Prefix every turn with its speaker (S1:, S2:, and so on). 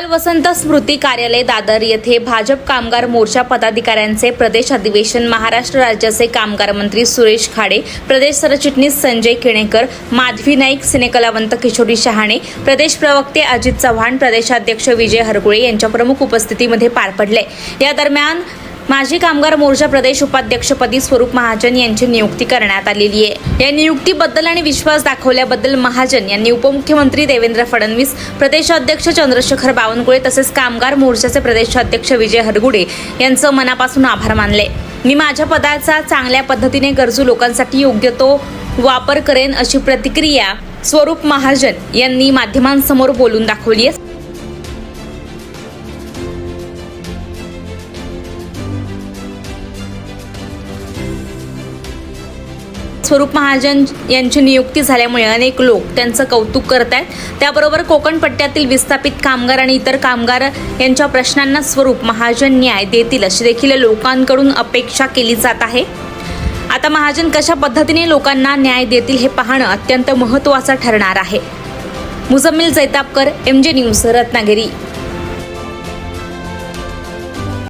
S1: काल वसंत स्मृती कार्यालय दादर येथे भाजप कामगार मोर्चा पदाधिकाऱ्यांचे प्रदेश अधिवेशन महाराष्ट्र राज्याचे कामगार मंत्री सुरेश खाडे प्रदेश सरचिटणीस संजय केणेकर माधवी नाईक सिनेकलावंत किशोरी शहाणे प्रदेश प्रवक्ते अजित चव्हाण प्रदेशाध्यक्ष विजय हरगुळे यांच्या प्रमुख उपस्थितीमध्ये पार पडले. या दरम्यान माजी कामगार मोर्चा प्रदेश उपाध्यक्षपदी स्वरूप महाजन यांची नियुक्ती करण्यात आलेली आहे. या नियुक्तीबद्दल आणि विश्वास दाखवल्याबद्दल महाजन यांनी उपमुख्यमंत्री देवेंद्र फडणवीस प्रदेशाध्यक्ष चंद्रशेखर बावनकुळे तसेच कामगार मोर्चाचे प्रदेशाध्यक्ष विजय हरगुडे यांचं मनापासून आभार मानले. मी माझ्या पदाचा चांगल्या पद्धतीने गरजू लोकांसाठी योग्य तो वापर करेन अशी प्रतिक्रिया स्वरूप महाजन यांनी माध्यमांसमोर बोलून दाखवली आहे. स्वरूप महाजन यांची नियुक्ती झाल्यामुळे अनेक लोक त्यांचं कौतुक करत आहेत. त्याबरोबर कोकण पट्ट्यातील विस्थापित कामगार आणि इतर कामगार यांच्या प्रश्नांना स्वरूप महाजन न्याय देतील अशी देखील लोकांकडून अपेक्षा केली जात आहे. आता महाजन कशा पद्धतीने लोकांना न्याय देतील हे पाहणं अत्यंत महत्त्वाचं ठरणार आहे. Mujammil Jaitapkar M J news Ratnagiri.